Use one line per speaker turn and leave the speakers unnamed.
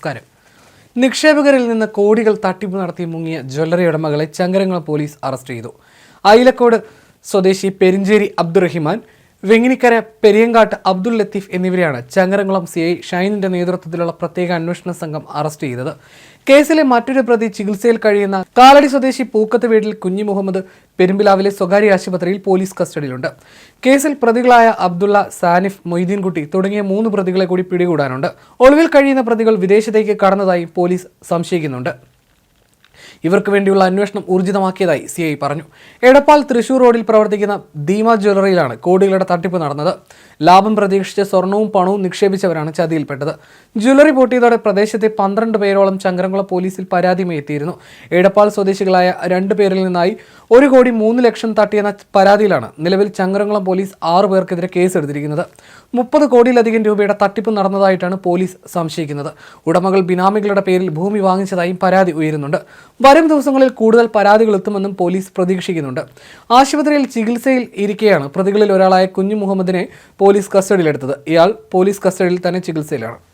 നമസ്കാരം നിക്ഷേപകരിൽ നിന്ന് കോടികൾ തട്ടിപ്പ് നടത്തി മുങ്ങിയ ജ്വല്ലറി ഉടമകളെ ചങ്കരങ്ങൾ പോലീസ് അറസ്റ്റ് ചെയ്തു. അയിലക്കോട് സ്വദേശി പെരിഞ്ചേരി അബ്ദുറഹിമാൻ വെങ്ങിനിക്കര പെരിയങ്കാട്ട് അബ്ദുൽ ലത്തീഫ് എന്നിവരെയാണ് ചങ്ങരംകുളം സി ഐ ഷൈനിന്റെ നേതൃത്വത്തിലുള്ള പ്രത്യേക അന്വേഷണ സംഘം അറസ്റ്റ് ചെയ്തത്. കേസിലെ മറ്റൊരു പ്രതി ചികിത്സയിൽ കഴിയുന്ന കാലടി സ്വദേശി പൂക്കത്ത് വീട്ടിൽ കുഞ്ഞി മുഹമ്മദ് പെരുമ്പിലാവിലെ സ്വകാര്യ ആശുപത്രിയിൽ പോലീസ് കസ്റ്റഡിയിലുണ്ട്. കേസിൽ പ്രതികളായ അബ്ദുള്ള സാനിഫ് മൊയ്തീൻകുട്ടി തുടങ്ങിയ മൂന്ന് പ്രതികളെ കൂടി പിടികൂടാനുണ്ട്. ഒളിവിൽ കഴിയുന്ന പ്രതികൾ വിദേശത്തേക്ക് കടന്നതായി പോലീസ് സംശയിക്കുന്നുണ്ട്. ഇവർക്ക് വേണ്ടിയുള്ള അന്വേഷണം ഊർജിതമാക്കിയതായി സി പറഞ്ഞു. എടപ്പാൾ തൃശൂർ റോഡിൽ പ്രവർത്തിക്കുന്ന ദീമ ജ്വല്ലറിയിലാണ് കോടികളുടെ തട്ടിപ്പ് നടന്നത്. ലാഭം പ്രതീക്ഷിച്ച് സ്വർണവും പണവും നിക്ഷേപിച്ചവരാണ് ചതിയിൽപ്പെട്ടത്. ജ്വല്ലറി പൊട്ടിയതോടെ പ്രദേശത്തെ പന്ത്രണ്ട് പേരോളം ചങ്കരംകുളം പോലീസിൽ പരാതിയുമായി എത്തിയിരുന്നു. എടപ്പാൾ സ്വദേശികളായ രണ്ടു പേരിൽ നിന്നായി ഒരു കോടി മൂന്ന് ലക്ഷം തട്ടിയെന്ന പരാതിയിലാണ് നിലവിൽ ചങ്കരംകുളം പോലീസ് ആറു പേർക്കെതിരെ കേസെടുത്തിരിക്കുന്നത്. മുപ്പത് കോടിയിലധികം രൂപയുടെ തട്ടിപ്പ് നടന്നതായിട്ടാണ് പോലീസ് സംശയിക്കുന്നത്. ഉടമകൾ ബിനാമികളുടെ പേരിൽ ഭൂമി വാങ്ങിച്ചതായും പരാതി ഉയരുന്നുണ്ട്. വരും ദിവസങ്ങളിൽ കൂടുതൽ പരാതികൾ എത്തുമെന്നും പോലീസ് പ്രതീക്ഷിക്കുന്നുണ്ട്. ആശുപത്രിയിൽ ചികിത്സയിൽ ഇരിക്കെയാണ് പ്രതികളിൽ ഒരാളായ കുഞ്ഞു മുഹമ്മദിനെ പോലീസ് കസ്റ്റഡിയിലെടുത്തത്. ഇയാൾ പോലീസ് കസ്റ്റഡിയിൽ തന്നെ ചികിത്സയിലാണ്.